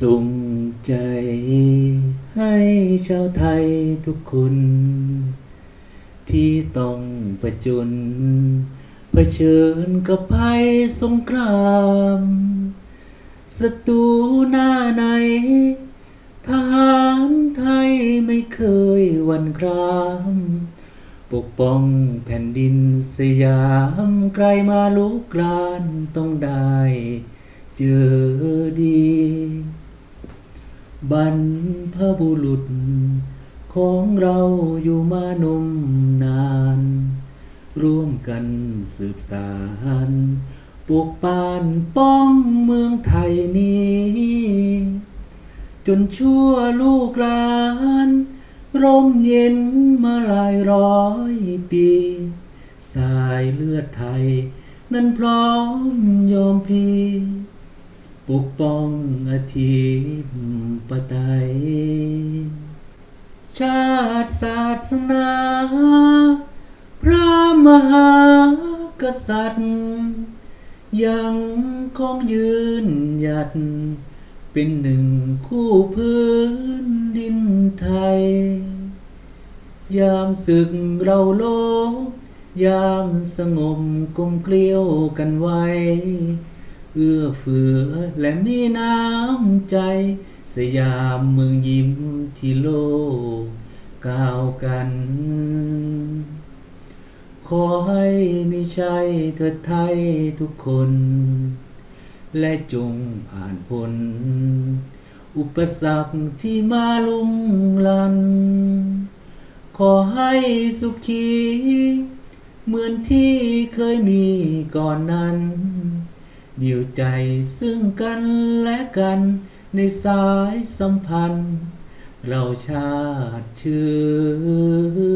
ส่งใจให้ชาวไทยทุกคน ที่ต้องประจนเผชิญกับภัยสงครามศัตรูหน้าไหน ทหารไทยไม่เคยวันคราม ปกป้องแผ่นดินสยามใครมาลุกรานต้องได้ เจอดี บรรพบุรุษ ของเราอยู่มานมนาน ร่วมกันสืบสานปกปานป้องเมืองไทยนี้ จนชั่วลูกหลาน ร่มเย็นมาหลายร้อยปี สายเลือดไทย นั้นพร้อมยอมพี ปกป้องอาทิปไตย ชาติศาสนา พระมหากษัตริย์ ยังคงยืนหยัด เป็นหนึ่งคู่พื้นดินไทย ยามศึกเราโลบยามสงบกลมเกลียวกันไว้ เอื้อเฟื้อและมีน้ำใจ สยามเมืองยิ้มที่โลกก้าวกัน ขอให้ไม่ใช่เถิดไทยทุกคน และจงผ่านพ้นอุปสรรคที่มาลุมลัน ขอให้สุขี เหมือนที่เคยมีก่อนนั้น เดียวใจซึ่งกันและกันในสายสัมพันธ์ เราชาติเชื้อ